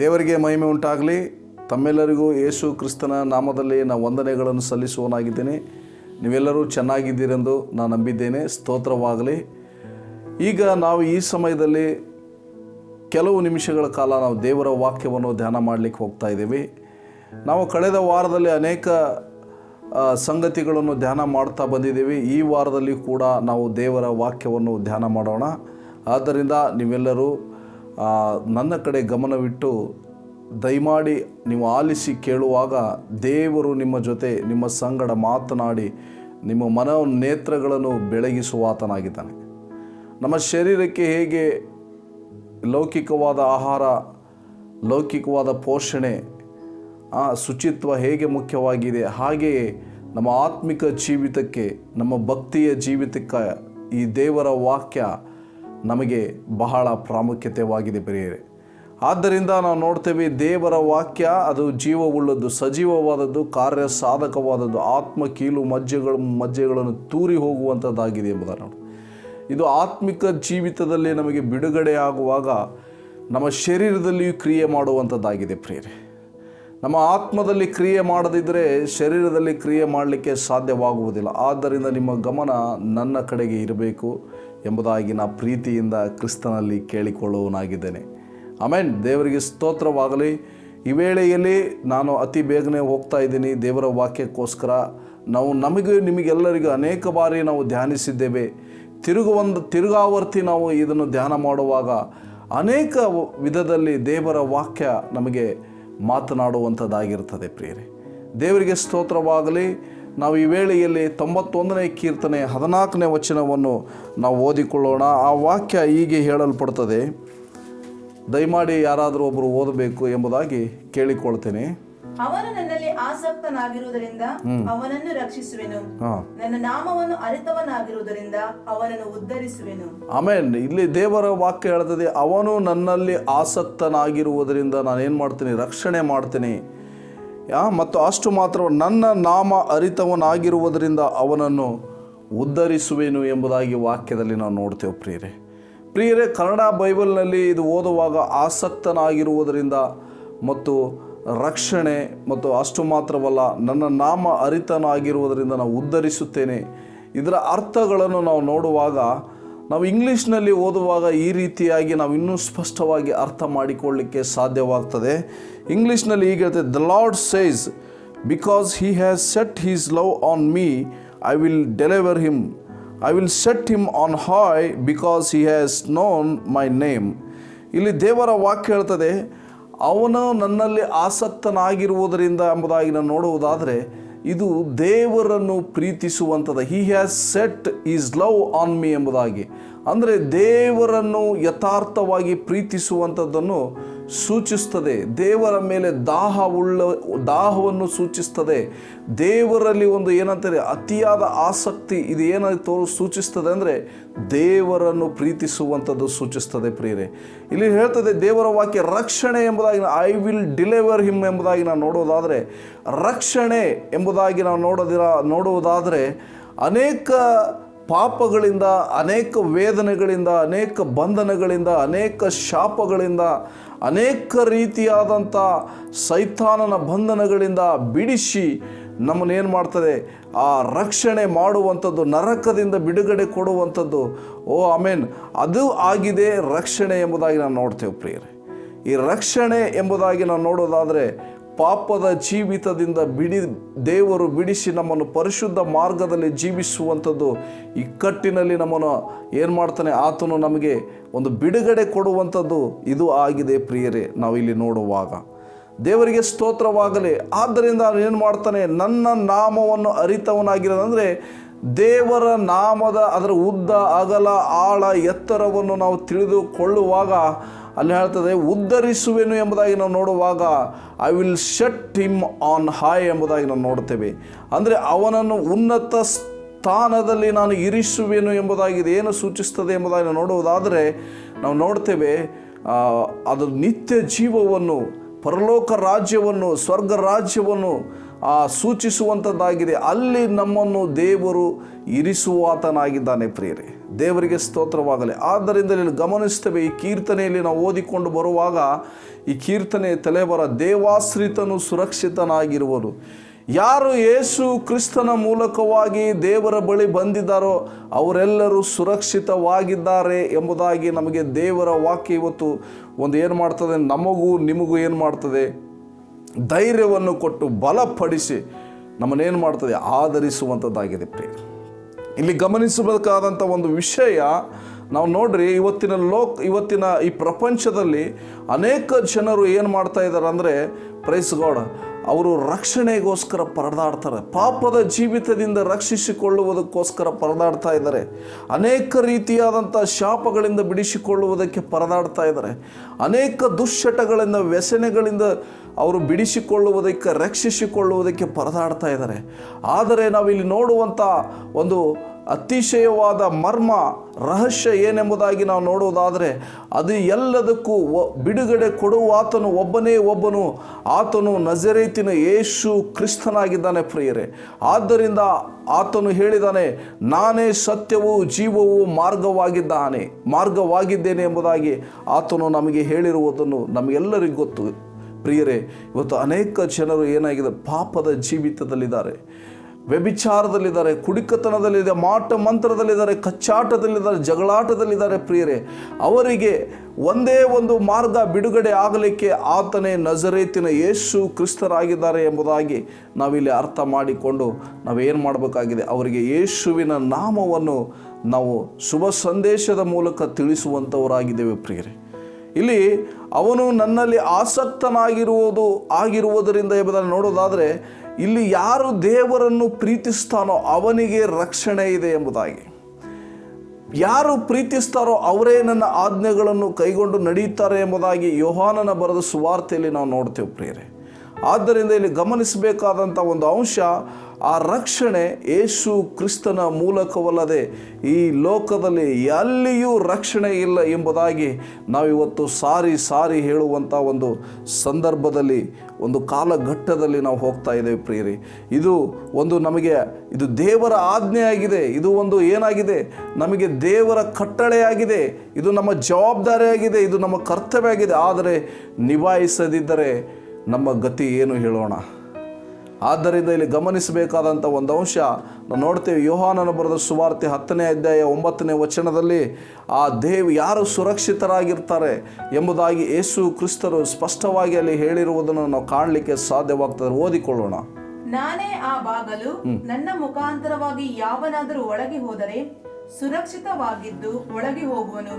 ದೇವರಿಗೆ ಮಹಿಮೆ ಉಂಟಾಗಲಿ, ತಮ್ಮೆಲ್ಲರಿಗೂ ಯೇಸು ಕ್ರಿಸ್ತನ ನಾಮದಲ್ಲಿ ನಾವು ವಂದನೆಗಳನ್ನು ಸಲ್ಲಿಸುವನಾಗಿದ್ದೇನೆ ನೀವೆಲ್ಲರೂ ಚೆನ್ನಾಗಿದ್ದೀರೆಂದು ನಾನು ನಂಬಿದ್ದೇನೆ. ಸ್ತೋತ್ರವಾಗಲಿ. ಈಗ ನಾವು ಈ ಸಮಯದಲ್ಲಿ ಕೆಲವು ನಿಮಿಷಗಳ ಕಾಲ ನಾವು ದೇವರ ವಾಕ್ಯವನ್ನು ಧ್ಯಾನ ಮಾಡಲಿಕ್ಕೆ ಹೋಗ್ತಾ ಇದ್ದೀವಿ. ನಾವು ಕಳೆದ ವಾರದಲ್ಲಿ ಅನೇಕ ಸಂಗತಿಗಳನ್ನು ಧ್ಯಾನ ಮಾಡ್ತಾ ಬಂದಿದ್ದೀವಿ. ಈ ವಾರದಲ್ಲಿ ಕೂಡ ನಾವು ದೇವರ ವಾಕ್ಯವನ್ನು ಧ್ಯಾನ ಮಾಡೋಣ. ಆದ್ದರಿಂದ ನೀವೆಲ್ಲರೂ ನನ್ನ ಕಡೆ ಗಮನವಿಟ್ಟು ದಯಮಾಡಿ ನೀವು ಆಲಿಸಿ ಕೇಳುವಾಗ ದೇವರು ನಿಮ್ಮ ಜೊತೆ ನಿಮ್ಮ ಸಂಗಡ ಮಾತನಾಡಿ ನಿಮ್ಮ ಮನ ನೇತ್ರಗಳನ್ನು ಬೆಳಗಿಸುವಾತನಾಗಿದ್ದಾನೆ. ನಮ್ಮ ಶರೀರಕ್ಕೆ ಹೇಗೆ ಲೌಕಿಕವಾದ ಆಹಾರ, ಲೌಕಿಕವಾದ ಪೋಷಣೆ, ಆ, ಶುಚಿತ್ವ ಹೇಗೆ ಮುಖ್ಯವಾಗಿದೆ, ಹಾಗೆಯೇ ನಮ್ಮ ಆತ್ಮಿಕ ಜೀವಿತಕ್ಕೆ, ನಮ್ಮ ಭಕ್ತಿಯ ಜೀವಿತಕ್ಕೆ ಈ ದೇವರ ವಾಕ್ಯ ನಮಗೆ ಬಹಳ ಪ್ರಾಮುಖ್ಯತೆವಾಗಿದೆ ಪ್ರಿಯರೇ. ಆದ್ದರಿಂದ ನಾವು ನೋಡ್ತೇವೆ ದೇವರ ವಾಕ್ಯ, ಅದು ಜೀವವುಳ್ಳದ್ದು, ಸಜೀವವಾದದ್ದು ಕಾರ್ಯ ಸಾಧಕವಾದದ್ದು ಆತ್ಮ ಕೀಲು ಮಜ್ಜೆಗಳು, ಮಜ್ಜೆಗಳನ್ನು ತೂರಿ ಹೋಗುವಂಥದ್ದಾಗಿದೆ ಎಂಬುದನ್ನು ನೋಡಿ. ಇದು ಆತ್ಮಿಕ ಜೀವಿತದಲ್ಲಿ ನಮಗೆ ಬಿಡುಗಡೆಯಾಗುವಾಗ ನಮ್ಮ ಶರೀರದಲ್ಲಿಯೂ ಕ್ರಿಯೆ ಮಾಡುವಂಥದ್ದಾಗಿದೆ ಪ್ರಿಯರೇ. ನಮ್ಮ ಆತ್ಮದಲ್ಲಿ ಕ್ರಿಯೆ ಮಾಡದಿದ್ದರೆ ಶರೀರದಲ್ಲಿ ಕ್ರಿಯೆ ಮಾಡಲಿಕ್ಕೆ ಸಾಧ್ಯವಾಗುವುದಿಲ್ಲ. ಆದ್ದರಿಂದ ನಿಮ್ಮ ಗಮನ ನನ್ನ ಕಡೆಗೆ ಇರಬೇಕು. ಎಂಬುದಾಗಿ ನಾ ಪ್ರೀತಿಯಿಂದ ಕ್ರಿಸ್ತನಲ್ಲಿ ಕೇಳಿಕೊಳ್ಳುವನಾಗಿದ್ದೇನೆ ಆಮೇನ್. ದೇವರಿಗೆ ಸ್ತೋತ್ರವಾಗಲಿ. ಈ ವೇಳೆಯಲ್ಲಿ ನಾನು ಅತಿ ಬೇಗನೆ ಹೋಗ್ತಾ ಇದ್ದೀನಿ. ದೇವರ ವಾಕ್ಯಕ್ಕೋಸ್ಕರ ನಾವು ನಮಗೆ, ನಿಮಗೆಲ್ಲರಿಗೂ ಅನೇಕ ಬಾರಿ ನಾವು ಧ್ಯಾನಿಸಿದ್ದೇವೆ. ತಿರುಗುವಂದು ತಿರುಗಾವರ್ತಿ ನಾವು ಇದನ್ನು ಧ್ಯಾನ ಮಾಡುವಾಗ ಅನೇಕ ವಿಧದಲ್ಲಿ ದೇವರ ವಾಕ್ಯ ನಮಗೆ ಮಾತನಾಡುವಂಥದ್ದಾಗಿರ್ತದೆ ಪ್ರಿಯರೇ. ದೇವರಿಗೆ ಸ್ತೋತ್ರವಾಗಲಿ. ನಾವು ಈ ವೇಳೆಯಲ್ಲಿ ತೊಂಬತ್ತೊಂದನೇ ಕೀರ್ತನೆ ಹದಿನಾಲ್ಕನೇ ವಚನವನ್ನು ನಾವು ಓದಿಕೊಳ್ಳೋಣ. ಆ ವಾಕ್ಯ ಹೀಗೆ ಹೇಳಲ್ಪಡ್ತದೆ. ದಯಮಾಡಿ ಯಾರಾದರೂ ಒಬ್ಬರು ಓದಬೇಕು ಎಂಬುದಾಗಿ ಕೇಳಿಕೊಳ್ತೇನೆ. ಅವನು ನನ್ನಲ್ಲಿ ಆಸಕ್ತನಾಗಿರುವುದರಿಂದ ಅವನನ್ನು ರಕ್ಷಿಸುವೆನು. ನನ್ನ ನಾಮವನ್ನು ಅರಿತವನಾಗಿರುವುದರಿಂದ ಅವನನ್ನು ಉದ್ಧರಿಸುವೆನು. ಆಮೇನ್. ಇಲ್ಲಿ ದೇವರ ವಾಕ್ಯ ಹೇಳ್ತದೆ ಅವನು ನನ್ನಲ್ಲಿ ಆಸಕ್ತನಾಗಿರುವುದರಿಂದ ನಾನು ನಾನೇನು ಮಾಡ್ತೀನಿ? ರಕ್ಷಣೆ ಮಾಡ್ತೀನಿ. ಆ, ಮತ್ತು ಅಷ್ಟು ಮಾತ್ರ ನನ್ನ ನಾಮ ಅರಿತವನಾಗಿರುವುದರಿಂದ ಅವನನ್ನು ಉದ್ಧರಿಸುವೆನು ಎಂಬುದಾಗಿ ವಾಕ್ಯದಲ್ಲಿ ನಾವು ನೋಡ್ತೇವೆ ಪ್ರಿಯರೇ. ಪ್ರಿಯರೇ ಕನ್ನಡ ಬೈಬಲ್ನಲ್ಲಿ ಇದು ಓದುವಾಗ ಆಸಕ್ತನಾಗಿರುವುದರಿಂದ ಮತ್ತು ರಕ್ಷಣೆ ಮತ್ತು ಅಷ್ಟು ಮಾತ್ರವಲ್ಲ ನನ್ನ ನಾಮ ಅರಿತನಾಗಿರುವುದರಿಂದ ನಾವು ಉದ್ಧರಿಸುತ್ತೇನೆ. ಇದರ ಅರ್ಥಗಳನ್ನು ನಾವು ನೋಡುವಾಗ ನಾವು ಇಂಗ್ಲೀಷ್ನಲ್ಲಿ ಓದುವಾಗ ಈ ರೀತಿಯಾಗಿ ನಾವು ಇನ್ನೂ ಸ್ಪಷ್ಟವಾಗಿ ಅರ್ಥ ಮಾಡಿಕೊಳ್ಳಿಕ್ಕೆ ಸಾಧ್ಯವಾಗ್ತದೆ. ಇಂಗ್ಲೀಷ್ನಲ್ಲಿ ಹೀಗಿರುತ್ತೆ the lord says because he has set his love on me I will deliver him I will set him on high because he has known my name ಇಲ್ಲಿ ದೇವರ ವಾಕ್ಯ ಹೇಳ್ತದೆ, ಅವನು ನನ್ನಲ್ಲಿ ಆಸಕ್ತನಾಗಿರುವುದರಿಂದ ಎಂಬುದಾಗಿ ನಾನು ನೋಡುವುದಾದರೆ ಇದು ದೇವರನ್ನು ಪ್ರೀತಿಸುವಂಥದ್ದು. He has set his love on me ಎಂಬುದಾಗಿ. ಅಂದರೆ ದೇವರನ್ನು ಯಥಾರ್ಥವಾಗಿ ಪ್ರೀತಿಸುವಂಥದ್ದನ್ನು ಸೂಚಿಸ್ತದೆ. ದೇವರ ಮೇಲೆ ದಾಹ ಉಳ್ಳ, ದಾಹವನ್ನು ಸೂಚಿಸ್ತದೆ. ದೇವರಲ್ಲಿ ಒಂದು ಏನಂತಾರೆ, ಅತಿಯಾದ ಆಸಕ್ತಿ ಇದು ಏನಾಯ್ತು ಸೂಚಿಸ್ತದೆ ಅಂದರೆ ದೇವರನ್ನು ಪ್ರೀತಿಸುವಂಥದ್ದು ಸೂಚಿಸ್ತದೆ ಪ್ರಿಯರೇ. ಇಲ್ಲಿ ಹೇಳ್ತದೆ, ದೇವರ ವಾಕ್ಯ ರಕ್ಷಣೆ ಎಂಬುದಾಗಿ ಐ ವಿಲ್ ಡಿಲಿವರ್ ಹಿಮ್ ಎಂಬುದಾಗಿ ನಾವು ನೋಡೋದಾದರೆ, ರಕ್ಷಣೆ ಎಂಬುದಾಗಿ ನಾವು ನೋಡೋದಿರ, ನೋಡುವುದಾದರೆ, ಅನೇಕ ಪಾಪಗಳಿಂದ, ಅನೇಕ ವೇದನೆಗಳಿಂದ, ಅನೇಕ ಬಂಧನಗಳಿಂದ, ಅನೇಕ ಶಾಪಗಳಿಂದ, ಅನೇಕ ರೀತಿಯಾದಂಥ ಸೈತಾನನ ಬಂಧನಗಳಿಂದ ಬಿಡಿಸಿ ನಮ್ಮನ್ನೇನು ಮಾಡ್ತದೆ? ಆ ರಕ್ಷಣೆ ಮಾಡುವಂಥದ್ದು, ನರಕದಿಂದ ಬಿಡುಗಡೆ ಕೊಡುವಂಥದ್ದು. ಓ, ಆಮೇನ್. ಅದು ಆಗಿದೆ ರಕ್ಷಣೆ ಎಂಬುದಾಗಿ ನಾವು ನೋಡ್ತೇವೆ ಪ್ರಿಯರೇ. ಈ ರಕ್ಷಣೆ ಎಂಬುದಾಗಿ ನಾವು ನೋಡೋದಾದರೆ ಪಾಪದ ಜೀವಿತದಿಂದ ಬಿಡಿ ದೇವರು ಬಿಡಿಸಿ ನಮ್ಮನ್ನು ಪರಿಶುದ್ಧ ಮಾರ್ಗದಲ್ಲಿ ಜೀವಿಸುವಂಥದ್ದು ಇಕ್ಕಟ್ಟಿನಲ್ಲಿ ನಮ್ಮನ್ನು ಏನು ಮಾಡ್ತಾನೆ? ಆತನು ನಮಗೆ ಒಂದು ಬಿಡುಗಡೆ ಕೊಡುವಂಥದ್ದು ಇದು ಆಗಿದೆ ಪ್ರಿಯರೇ, ನಾವು ಇಲ್ಲಿ ನೋಡುವಾಗ. ದೇವರಿಗೆ ಸ್ತೋತ್ರವಾಗಲಿ. ಆದ್ದರಿಂದ ಅವನು ಏನು ಮಾಡ್ತಾನೆ? ನನ್ನ ನಾಮವನ್ನು ಅರಿತವನಾಗಿರೋದಂದರೆ ದೇವರ ನಾಮದ ಅದರ ಉದ್ದ, ಅಗಲ, ಆಳ, ಎತ್ತರವನ್ನು ನಾವು ತಿಳಿದುಕೊಳ್ಳುವಾಗ ಅಲ್ಲಿ ಹೇಳ್ತದೆ, ಉದ್ಧರಿಸುವೆನು ಎಂಬುದಾಗಿ ನಾವು ನೋಡುವಾಗ I will shut him on high ಎಂಬುದಾಗಿ ನಾವು ನೋಡ್ತೇವೆ ಅಂದರೆ ಅವನನ್ನು ಉನ್ನತ ಸ್ಥಾನದಲ್ಲಿ ನಾನು ಇರಿಸುವೆನು ಎಂಬುದಾಗಿ ಏನು ಸೂಚಿಸ್ತದೆ ಎಂಬುದಾಗಿ ನಾವು ನೋಡುವುದಾದರೆ, ನಾವು ನೋಡ್ತೇವೆ ಅದು ನಿತ್ಯ ಜೀವವನ್ನು, ಪರಲೋಕ ರಾಜ್ಯವನ್ನು, ಸ್ವರ್ಗ ರಾಜ್ಯವನ್ನು ಸೂಚಿಸುವಂಥದ್ದಾಗಿದೆ ಅಲ್ಲಿ ನಮ್ಮನ್ನು ದೇವರು ಇರಿಸುವಾತನಾಗಿದ್ದಾನೆ ಪ್ರಿಯರೇ. ದೇವರಿಗೆ ಸ್ತೋತ್ರವಾಗಲಿ. ಆದ್ದರಿಂದ ಇಲ್ಲಿ ಗಮನಿಸ್ತೇವೆ, ಈ ಕೀರ್ತನೆಯಲ್ಲಿ ನಾವು ಓದಿಕೊಂಡು ಬರುವಾಗ ಈ ಕೀರ್ತನೆ ತಲೆಬರ ದೇವಾಶ್ರಿತನು ಸುರಕ್ಷಿತನಾಗಿರುವನು. ಯಾರು ಯೇಸು ಕ್ರಿಸ್ತನ ಮೂಲಕವಾಗಿ ದೇವರ ಬಳಿ ಬಂದಿದ್ದಾರೋ ಅವರೆಲ್ಲರೂ ಸುರಕ್ಷಿತವಾಗಿದ್ದಾರೆ ಎಂಬುದಾಗಿ ನಮಗೆ ದೇವರ ವಾಕ್ಯ ಇವತ್ತು ಒಂದು ಏನು ಮಾಡ್ತದೆ? ನಮಗೂ ನಿಮಗೂ ಏನು ಮಾಡ್ತದೆ? ಧೈರ್ಯವನ್ನು ಕೊಟ್ಟು ಬಲಪಡಿಸಿ ನಮ್ಮನ್ನೇನು ಮಾಡ್ತದೆ? ಆಧರಿಸುವಂಥದ್ದಾಗಿದೆ ಪ್ರಿಯ ಇಲ್ಲಿ ಗಮನಿಸಬೇಕಾದಂಥ ಒಂದು ವಿಷಯ ನಾವು ನೋಡ್ರಿ, ಇವತ್ತಿನ ಲೋಕ್, ಇವತ್ತಿನ ಈ ಪ್ರಪಂಚದಲ್ಲಿ ಅನೇಕ ಜನರು ಏನು ಮಾಡ್ತಾ ಇದ್ದಾರೆ ಅಂದರೆ ಪ್ರೈಸ್ ಗಾಡ್ ಅವರು ರಕ್ಷಣೆಗೋಸ್ಕರ ಪರದಾಡ್ತಾರೆ. ಪಾಪದ ಜೀವಿತದಿಂದ ರಕ್ಷಿಸಿಕೊಳ್ಳುವುದಕ್ಕೋಸ್ಕರ ಪರದಾಡ್ತಾ ಇದ್ದಾರೆ. ಅನೇಕ ರೀತಿಯಾದಂಥ ಶಾಪಗಳಿಂದ ಬಿಡಿಸಿಕೊಳ್ಳುವುದಕ್ಕೆ ಪರದಾಡ್ತಾ ಇದ್ದಾರೆ. ಅನೇಕ ದುಶ್ಚಟಗಳಿಂದ, ವ್ಯಸನೆಗಳಿಂದ ಅವರು ಬಿಡಿಸಿಕೊಳ್ಳುವುದಕ್ಕೆ, ರಕ್ಷಿಸಿಕೊಳ್ಳುವುದಕ್ಕೆ ಪರದಾಡ್ತಾ ಇದ್ದಾರೆ. ಆದರೆ ನಾವಿಲ್ಲಿ ನೋಡುವಂಥ ಒಂದು ಅತಿಶಯವಾದ ಮರ್ಮ, ರಹಸ್ಯ ಏನೆಂಬುದಾಗಿ ನಾವು ನೋಡುವುದಾದರೆ, ಅದು ಎಲ್ಲದಕ್ಕೂ ಬಿಡುಗಡೆ ಕೊಡುವ ಆತನು ಒಬ್ಬನೇ ಒಬ್ಬನು, ಆತನು ನಜರೇತಿನ ಯೇಸು ಕ್ರಿಸ್ತನಾಗಿದ್ದಾನೆ ಪ್ರಿಯರೇ. ಆದ್ದರಿಂದ ಆತನು ಹೇಳಿದಾನೆ ನಾನೇ ಸತ್ಯವೂ ಜೀವವೂ ಮಾರ್ಗವಾಗಿದ್ದಾನೆ, ಮಾರ್ಗವಾಗಿದ್ದೇನೆ ಎಂಬುದಾಗಿ ಆತನು ನಮಗೆ ಹೇಳಿರುವುದನ್ನು ನಮಗೆಲ್ಲರಿಗೂ ಗೊತ್ತು. ಪ್ರಿಯರೇ, ಇವತ್ತು ಅನೇಕ ಜನರು ಏನಾಗಿದೆ, ಪಾಪದ ಜೀವಿತದಲ್ಲಿದ್ದಾರೆ. ವ್ಯಭಿಚಾರದಲ್ಲಿದ್ದಾರೆ ಕುಡಿಕತನದಲ್ಲಿದೆ ಮಾಟ ಮಂತ್ರದಲ್ಲಿದ್ದಾರೆ, ಕಚ್ಚಾಟದಲ್ಲಿದ್ದಾರೆ, ಜಗಳಾಟದಲ್ಲಿದ್ದಾರೆ ಪ್ರಿಯರೇ. ಅವರಿಗೆ ಒಂದೇ ಒಂದು ಮಾರ್ಗ ಬಿಡುಗಡೆ ಆಗಲಿಕ್ಕೆ ಆತನೇ ನಜರೇತಿನ ಯೇಸು ಕ್ರಿಸ್ತರಾಗಿದ್ದಾರೆ ಎಂಬುದಾಗಿ ನಾವಿಲ್ಲಿ ಅರ್ಥ ಮಾಡಿಕೊಂಡು ನಾವೇನು ಮಾಡಬೇಕಾಗಿದೆ? ಅವರಿಗೆ ಯೇಸುವಿನ ನಾಮವನ್ನು ನಾವು ಶುಭ ಸಂದೇಶದ ಮೂಲಕ ತಿಳಿಸುವಂಥವರಾಗಿದ್ದೇವೆ ಪ್ರಿಯರೇ. ಇಲ್ಲಿ ಅವನು ನನ್ನಲ್ಲಿ ಆಸಕ್ತನಾಗಿರುವುದು, ಆಗಿರುವುದರಿಂದ ಎಂಬುದನ್ನು ನೋಡೋದಾದರೆ ಇಲ್ಲಿ ಯಾರು ದೇವರನ್ನು ಪ್ರೀತಿಸ್ತಾನೋ ಅವನಿಗೆ ರಕ್ಷಣೆ ಇದೆ ಎಂಬುದಾಗಿ. ಯಾರು ಪ್ರೀತಿಸ್ತಾರೋ ಅವರೇ ನನ್ನ ಆಜ್ಞೆಗಳನ್ನು ಕೈಗೊಂಡು ನಡೆಯುತ್ತಾರೆ ಎಂಬುದಾಗಿ ಯೋಹಾನನ ಬರೆದ ಸುವಾರ್ತೆಯಲ್ಲಿ ನಾವು ನೋಡ್ತೇವೆ ಪ್ರಿಯರೇ. ಆದ್ದರಿಂದ ಇಲ್ಲಿ ಗಮನಿಸಬೇಕಾದಂಥ ಒಂದು ಅಂಶ ಆ ರಕ್ಷಣೆ ಯೇಸು ಕ್ರಿಸ್ತನ ಮೂಲಕವಲ್ಲದೆ ಈ ಲೋಕದಲ್ಲಿ ಎಲ್ಲಿಯೂ ರಕ್ಷಣೆ ಇಲ್ಲ ಎಂಬುದಾಗಿ ನಾವಿವತ್ತು ಸಾರಿ ಸಾರಿ ಹೇಳುವಂಥ ಒಂದು ಸಂದರ್ಭದಲ್ಲಿ, ಒಂದು ಕಾಲಘಟ್ಟದಲ್ಲಿ ನಾವು ಹೋಗ್ತಾ ಇದ್ದೇವೆ ಪ್ರಿಯರಿ. ಇದು ಒಂದು ನಮಗೆ, ಇದು ದೇವರ ಆಜ್ಞೆಯಾಗಿದೆ. ಇದು ಒಂದು ಏನಾಗಿದೆ? ನಮಗೆ ದೇವರ ಕಟ್ಟಳೆಯಾಗಿದೆ. ಇದು ನಮ್ಮ ಜವಾಬ್ದಾರಿಯಾಗಿದೆ. ಇದು ನಮ್ಮ ಕರ್ತವ್ಯ ಆಗಿದೆ ಆದರೆ ನಿಭಾಯಿಸದಿದ್ದರೆ ನಮ್ಮ ಗತಿ ಏನು ಹೇಳೋಣ? ಆದ್ದರಿಂದ ಇಲ್ಲಿ ಗಮನಿಸಬೇಕಾದಂಥ ಒಂದು ಅಂಶ ನಾವು ನೋಡ್ತೇವೆ ಯೋಹಾನನ ಬರೆದ ಸುವಾರ್ತೆ ಹತ್ತನೇ ಅಧ್ಯಾಯ ಒಂಬತ್ತನೇ ವಚನದಲ್ಲಿ ಆ ದೇವ್ ಯಾರು ಸುರಕ್ಷಿತರಾಗಿರ್ತಾರೆ ಎಂಬುದಾಗಿ ಯೇಸು ಕ್ರಿಸ್ತರು ಸ್ಪಷ್ಟವಾಗಿ ಅಲ್ಲಿ ಹೇಳಿರುವುದನ್ನು ನಾವು ಕಾಣಲಿಕ್ಕೆ ಸಾಧ್ಯವಾಗ್ತದೆ. ಓದಿಕೊಳ್ಳೋಣ. ನಾನೇ ಆ ಬಾಗಲು ನನ್ನ ಮುಖಾಂತರವಾಗಿ ಯಾವನಾದರೂ ಒಳಗೆ ಹೋದರೆ ಸುರಕ್ಷಿತವಾಗಿದ್ದು ಒಳಗೆ ಹೋಗುವನು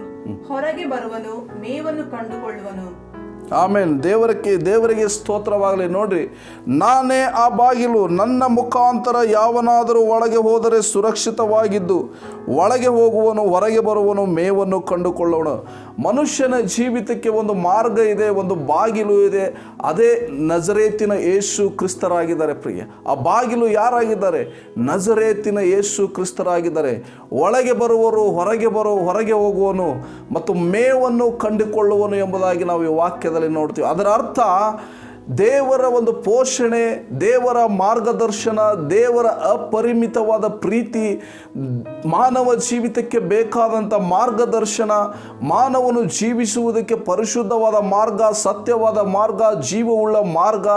ಹೊರಗೆ ಬರುವನು ಮೇವನ್ನು ಕಂಡುಕೊಳ್ಳುವನು. ಆಮೇಲೆ ದೇವರಕ್ಕೆ, ದೇವರಿಗೆ ಸ್ತೋತ್ರವಾಗಲಿ. ನೋಡ್ರಿ, ನಾನೇ ಆ ಬಾಗಿಲು, ನನ್ನ ಮುಖಾಂತರ ಯಾವನಾದರೂ ಒಳಗೆ ಹೋದರೆ ಸುರಕ್ಷಿತವಾಗಿದ್ದು, ಒಳಗೆ ಹೋಗುವನು, ಹೊರಗೆ ಬರುವನು ಮೇವನ್ನು ಕಂಡುಕೊಳ್ಳೋಣ. ಮನುಷ್ಯನ ಜೀವಿತಕ್ಕೆ ಒಂದು ಮಾರ್ಗ ಇದೆ, ಒಂದು ಬಾಗಿಲು ಇದೆ. ಅದೇ ನಜರೇತಿನ ಯೇಸು ಕ್ರಿಸ್ತರಾಗಿದ್ದಾರೆ ಪ್ರಿಯ. ಆ ಬಾಗಿಲು ಯಾರಾಗಿದ್ದಾರೆ? ನಜರೇತಿನ ಯೇಸು ಕ್ರಿಸ್ತರಾಗಿದ್ದಾರೆ. ಒಳಗೆ ಬರುವರು ಹೊರಗೆ ಬರೋ, ಹೊರಗೆ ಹೋಗುವನು ಮತ್ತು ಮೇವನ್ನು ಕಂಡುಕೊಳ್ಳುವನು ಎಂಬುದಾಗಿ ನಾವು ಈ ವಾಕ್ಯದಲ್ಲಿ ನೋಡ್ತೀವಿ. ಅದರ ಅರ್ಥ ದೇವರ ಒಂದು ಪೋಷಣೆ, ದೇವರ ಮಾರ್ಗದರ್ಶನ, ದೇವರ ಅಪರಿಮಿತವಾದ ಪ್ರೀತಿ, ಮಾನವ ಜೀವಿತಕ್ಕೆ ಬೇಕಾದಂಥ ಮಾರ್ಗದರ್ಶನ, ಮಾನವನು ಜೀವಿಸುವುದಕ್ಕೆ ಪರಿಶುದ್ಧವಾದ ಮಾರ್ಗ, ಸತ್ಯವಾದ ಮಾರ್ಗ, ಜೀವವುಳ್ಳ ಮಾರ್ಗ,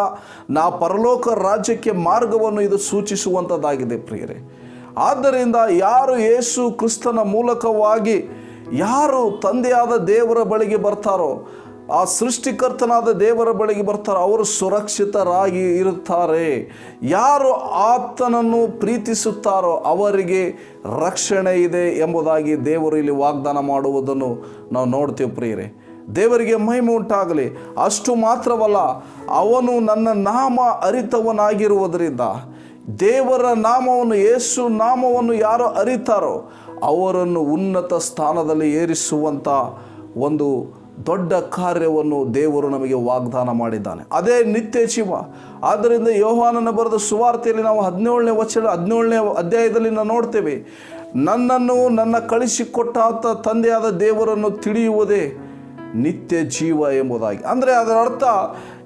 ನಾ ಪರಲೋಕ ರಾಜ್ಯಕ್ಕೆ ಮಾರ್ಗವನ್ನು ಇದು ಸೂಚಿಸುವಂಥದ್ದಾಗಿದೆ ಪ್ರಿಯರೇ. ಆದ್ದರಿಂದ ಯಾರು ಯೇಸು ಕ್ರಿಸ್ತನ ಮೂಲಕವಾಗಿ, ಯಾರು ತಂದೆಯಾದ ದೇವರ ಬಳಿಗೆ ಬರ್ತಾರೋ ಆ ಸೃಷ್ಟಿಕರ್ತನಾದ ದೇವರ ಬಳಿಗೆ ಬರ್ತಾರೆ. ಅವರು ಸುರಕ್ಷಿತರಾಗಿ ಇರುತ್ತಾರೆ. ಯಾರು ಆತನನ್ನು ಪ್ರೀತಿಸುತ್ತಾರೋ ಅವರಿಗೆ ರಕ್ಷಣೆ ಇದೆ ಎಂಬುದಾಗಿ ದೇವರು ಇಲ್ಲಿ ವಾಗ್ದಾನ ಮಾಡುವುದನ್ನು ನಾವು ನೋಡ್ತೀವಿ ಪ್ರಿಯರೇ. ದೇವರಿಗೆ ಮಹಿಮೆ ಉಂಟಾಗಲಿ. ಅಷ್ಟು ಮಾತ್ರವಲ್ಲ, ಅವನು ನನ್ನ ನಾಮ ಅರಿತವನಾಗಿರುವುದರಿಂದ, ದೇವರ ನಾಮವನ್ನು, ಯೇಸು ನಾಮವನ್ನು ಯಾರು ಅರಿತಾರೋ ಅವರನ್ನು ಉನ್ನತ ಸ್ಥಾನದಲ್ಲಿ ಏರಿಸುವಂಥ ಒಂದು ದೊಡ್ಡ ಕಾರ್ಯವನ್ನು ದೇವರು ನಮಗೆ ವಾಗ್ದಾನ ಮಾಡಿದ್ದಾನೆ. ಅದೇ ನಿತ್ಯ ಜೀವ ಆದ್ದರಿಂದ ಯೋಹಾನನ ಬರೆದ ಸುವಾರ್ತೆಯಲ್ಲಿ ನಾವು ಹದಿನೇಳನೇ ವಚನ, ಹದಿನೇಳನೇ ಅಧ್ಯಾಯದಲ್ಲಿ ನಾವು ನೋಡ್ತೇವೆ, ನನ್ನನ್ನು ನನ್ನ ಕಳಿಸಿಕೊಟ್ಟಾತ ತಂದೆಯಾದ ದೇವರನ್ನು ತಿಳಿಯುವುದೇ ನಿತ್ಯ ಜೀವ ಎಂಬುದಾಗಿ. ಅಂದರೆ ಅದರ ಅರ್ಥ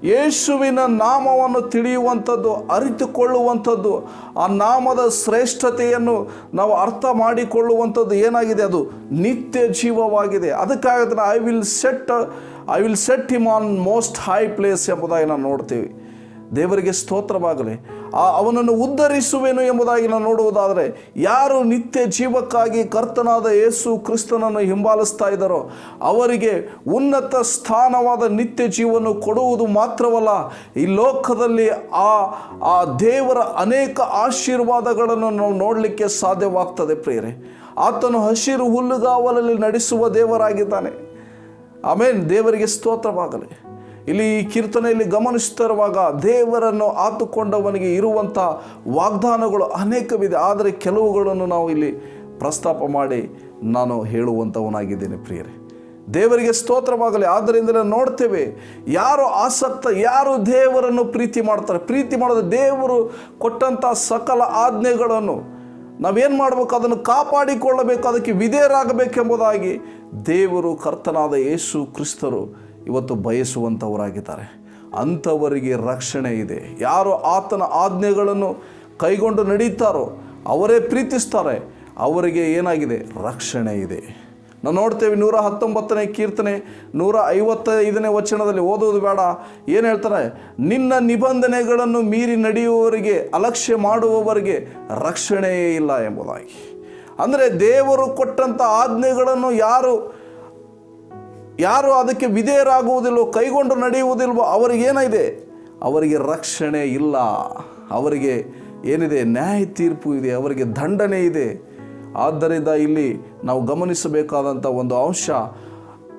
ಯೇಸುವಿನ ನಾಮವನ್ನು ತಿಳಿಯುವಂಥದ್ದು, ಅರಿತುಕೊಳ್ಳುವಂಥದ್ದು, ಆ ನಾಮದ ಶ್ರೇಷ್ಠತೆಯನ್ನು ನಾವು ಅರ್ಥ ಮಾಡಿಕೊಳ್ಳುವಂಥದ್ದು ಏನಾಗಿದೆ ಅದು? ನಿತ್ಯ ಜೀವವಾಗಿದೆ. ಅದಕ್ಕಾಗಿ I will set I will set him on most high place ಎಂಬುದಾಗಿ ನಾವು ನೋಡ್ತೀವಿ. ದೇವರಿಗೆ ಸ್ತೋತ್ರವಾಗಲಿ, ಆ ಅವನನ್ನು ಉದ್ಧರಿಸುವೆನು ಎಂಬುದಾಗಿ ನಾವು ನೋಡುವುದಾದರೆ, ಯಾರು ನಿತ್ಯ ಜೀವಕ್ಕಾಗಿ ಕರ್ತನಾದ ಯೇಸು ಕ್ರಿಸ್ತನನ್ನು ಹಿಂಬಾಲಿಸ್ತಾ ಇದ್ದಾರೋ, ಅವರಿಗೆ ಉನ್ನತ ಸ್ಥಾನವಾದ ನಿತ್ಯ ಜೀವವನ್ನು ಕೊಡುವುದು ಮಾತ್ರವಲ್ಲ, ಈ ಲೋಕದಲ್ಲಿ ಆ ಆ ದೇವರ ಅನೇಕ ಆಶೀರ್ವಾದಗಳನ್ನು ನಾವು ನೋಡಲಿಕ್ಕೆ ಸಾಧ್ಯವಾಗ್ತದೆ ಪ್ರಿಯರೇ. ಆತನು ಹಸಿರು ಹುಲ್ಲುಗಾವಲಲ್ಲಿ ನಡೆಸುವ ದೇವರಾಗಿದ್ದಾನೆ. ಆಮೇನ್. ದೇವರಿಗೆ ಸ್ತೋತ್ರವಾಗಲಿ. ಇಲ್ಲಿ ಈ ಕೀರ್ತನೆಯಲ್ಲಿ ಗಮನಿಸ್ತಿರುವಾಗ ದೇವರನ್ನು ಆತುಕೊಂಡವನಿಗೆ ಇರುವಂಥ ವಾಗ್ದಾನಗಳು ಅನೇಕವಿದೆ, ಆದರೆ ಕೆಲವುಗಳನ್ನು ನಾವು ಇಲ್ಲಿ ಪ್ರಸ್ತಾಪ ಮಾಡಿ ನಾನು ಹೇಳುವಂಥವನಾಗಿದ್ದೇನೆ ಪ್ರಿಯರೇ. ದೇವರಿಗೆ ಸ್ತೋತ್ರವಾಗಲಿ, ಆದ್ದರಿಂದಲೇ ನೋಡ್ತೇವೆ ಯಾರು ಆಸಕ್ತ, ಯಾರು ದೇವರನ್ನು ಪ್ರೀತಿ ಮಾಡ್ತಾರೆ. ಪ್ರೀತಿ ಮಾಡೋದು ದೇವರು ಕೊಟ್ಟಂಥ ಸಕಲ ಆಜ್ಞೆಗಳನ್ನು ನಾವೇನು ಮಾಡಬೇಕು? ಅದನ್ನು ಕಾಪಾಡಿಕೊಳ್ಳಬೇಕು, ಅದಕ್ಕೆ ವಿಧೇಯರಾಗಬೇಕೆಂಬುದಾಗಿ ದೇವರು ಕರ್ತನಾದ ಯೇಸು ಕ್ರಿಸ್ತರು ಇವತ್ತು ಬಯಸುವಂಥವರಾಗಿದ್ದಾರೆ. ಅಂಥವರಿಗೆ ರಕ್ಷಣೆ ಇದೆ. ಯಾರು ಆತನ ಆಜ್ಞೆಗಳನ್ನು ಕೈಗೊಂಡು ನಡೀತಾರೋ ಅವರೇ ಪ್ರೀತಿಸ್ತಾರೆ. ಅವರಿಗೆ ಏನಾಗಿದೆ? ರಕ್ಷಣೆ ಇದೆ. ನಾವು ನೋಡ್ತೇವೆ ನೂರ ಹತ್ತೊಂಬತ್ತನೇ ಕೀರ್ತನೆ, ನೂರ ಐವತ್ತೈದನೇ ವಚನದಲ್ಲಿ ಓದುವುದು ಬೇಡ. ಏನು ಹೇಳ್ತಾರೆ? ನಿನ್ನ ನಿಬಂಧನೆಗಳನ್ನು ಮೀರಿ ನಡೆಯುವವರಿಗೆ, ಅಲಕ್ಷ್ಯ ಮಾಡುವವರಿಗೆ ರಕ್ಷಣೆಯೇ ಇಲ್ಲ ಎಂಬುದಾಗಿ. ಅಂದರೆ ದೇವರು ಕೊಟ್ಟಂಥ ಆಜ್ಞೆಗಳನ್ನು ಯಾರು ಯಾರು ಅದಕ್ಕೆ ವಿಧೇಯರಾಗುವುದಿಲ್ಲೋ ಕೈಗೊಂಡು ನಡೆಯುವುದಿಲ್ವೋ ಅವರಿಗೇನಿದೆ ಅವರಿಗೆ ರಕ್ಷಣೆ ಇಲ್ಲ. ಅವರಿಗೆ ಏನಿದೆ? ನ್ಯಾಯ ತೀರ್ಪು ಇದೆ. ಅವರಿಗೆ ದಂಡನೆ ಇದೆ. ಆದ್ದರಿಂದ ಇಲ್ಲಿ ನಾವು ಗಮನಿಸಬೇಕಾದಂಥ ಒಂದು ಅಂಶ,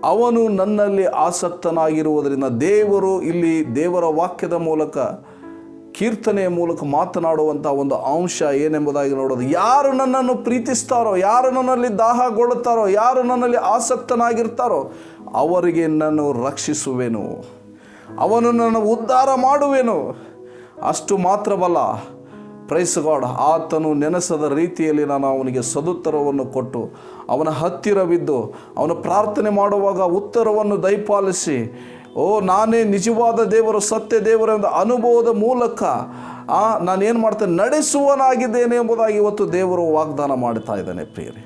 ಅವನು ನನ್ನಲ್ಲಿ ಆಸಕ್ತನಾಗಿರುವುದರಿಂದ ದೇವರು ಇಲ್ಲಿ ದೇವರ ವಾಕ್ಯದ ಮೂಲಕ ಕೀರ್ತನೆಯ ಮೂಲಕ ಮಾತನಾಡುವಂಥ ಒಂದು ಅಂಶ ಏನೆಂಬುದಾಗಿ ನೋಡೋದು. ಯಾರು ನನ್ನನ್ನು ಪ್ರೀತಿಸ್ತಾರೋ, ಯಾರು ನನ್ನಲ್ಲಿ ದಾಹಗೊಳ್ಳುತ್ತಾರೋ, ಯಾರು ನನ್ನಲ್ಲಿ ಆಸಕ್ತನಾಗಿರ್ತಾರೋ, ಅವರಿಗೆ ನಾನು ರಕ್ಷಿಸುವೆನು. ಅವನು ನನ್ನ ಉದ್ಧಾರ ಮಾಡುವೆನು. ಅಷ್ಟು ಮಾತ್ರವಲ್ಲ ಪ್ರೈಸ್ ಗಾಡ್ ಆತನು ನೆನೆಸದ ರೀತಿಯಲ್ಲಿ ನಾನು ಅವನಿಗೆ ಸದುತ್ತರವನ್ನು ಕೊಟ್ಟು, ಅವನ ಹತ್ತಿರವಿದ್ದು ಅವನು ಪ್ರಾರ್ಥನೆ ಮಾಡುವಾಗ ಉತ್ತರವನ್ನು ದಯಪಾಲಿಸಿ ಓ, ನಾನೇ ನಿಜವಾದ ದೇವರು, ಸತ್ಯ ದೇವರು ಎಂಬ ಅನುಭವದ ಮೂಲಕ, ಆ, ನಾನೇನು ಮಾಡ್ತೇನೆ ನಡೆಸುವನಾಗಿದ್ದೇನೆ ಎಂಬುದಾಗಿ ಇವತ್ತು ದೇವರು ವಾಗ್ದಾನ ಮಾಡ್ತಾ ಇದ್ದಾನೆ ಪ್ರಿಯರೇ.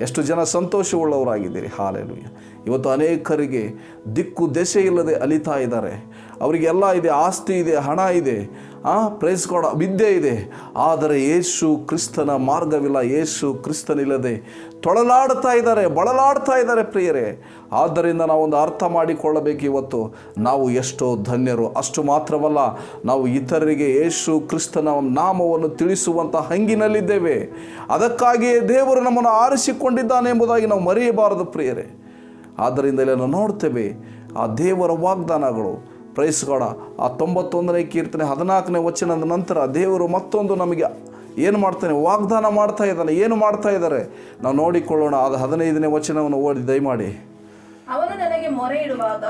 ಎಷ್ಟು ಜನ ಸಂತೋಷವುಳ್ಳವರಾಗಿದ್ದೀರಿ. ಹಾಲೆಲುಯ್ಯ. ಇವತ್ತು ಅನೇಕರಿಗೆ ದಿಕ್ಕು ದೆಸೆ ಇಲ್ಲದೆ ಅಲಿತಾ ಇದ್ದಾರೆ. ಅವರಿಗೆಲ್ಲ ಇದೆ, ಆಸ್ತಿ ಇದೆ, ಹಣ ಇದೆ, ಆ ಪ್ರೈಸ್ ಕೊಡ ವಿದ್ಯೆ ಇದೆ. ಆದರೆ ಯೇಸು ಕ್ರಿಸ್ತನ ಮಾರ್ಗವಿಲ್ಲ, ಯೇಸು ಕ್ರಿಸ್ತನಿಲ್ಲದೆ ತೊಳಲಾಡ್ತಾ ಇದ್ದಾರೆ, ಬಳಲಾಡ್ತಾ ಇದ್ದಾರೆ ಪ್ರಿಯರೇ. ಆದ್ದರಿಂದ ನಾವೊಂದು ಅರ್ಥ ಮಾಡಿಕೊಳ್ಳಬೇಕು ಇವತ್ತು. ನಾವು ಎಷ್ಟೋ ಧನ್ಯರು, ಅಷ್ಟು ಮಾತ್ರವಲ್ಲ, ನಾವು ಇತರರಿಗೆ ಯೇಸು ಕ್ರಿಸ್ತನ ನಾಮವನ್ನು ತಿಳಿಸುವಂಥ ಹಂಗಿನಲ್ಲಿದ್ದೇವೆ. ಅದಕ್ಕಾಗಿಯೇ ದೇವರು ನಮ್ಮನ್ನು ಆರಿಸಿಕೊಂಡಿದ್ದಾನೆ ಎಂಬುದಾಗಿ ನಾವು ಮರೆಯಬಾರದು ಪ್ರಿಯರೇ. ಆದ್ದರಿಂದ ಇಲ್ಲಿ ನಾವು ನೋಡ್ತೇವೆ. ಆ ದೇವರ ವಾಗ್ದಾನಗಳು. ಪ್ರೈಸ್ಗೋಡ ಆ ತೊಂಬತ್ತೊಂದನೇ ಕೀರ್ತನೆ ಹದಿನಾಲ್ಕನೇ ವಚನದ ನಂತರ ದೇವರು ಮತ್ತೊಂದು ನಮಗೆ ಏನು ಮಾಡ್ತಾನೆ? ವಾಗ್ದಾನ ಮಾಡ್ತಾ ಇದ್ದಾನೆ. ಏನು ಮಾಡ್ತಾ ಇದ್ದಾರೆ? ನಾವು ನೋಡಿಕೊಳ್ಳೋಣ. ಅದು ಹದಿನೈದನೇ ವಚನವನ್ನು ಓದಿ ದಯಮಾಡಿ. ಅವನು ನನಗೆ ಮೊರೆ ಇಡುವಾಗ.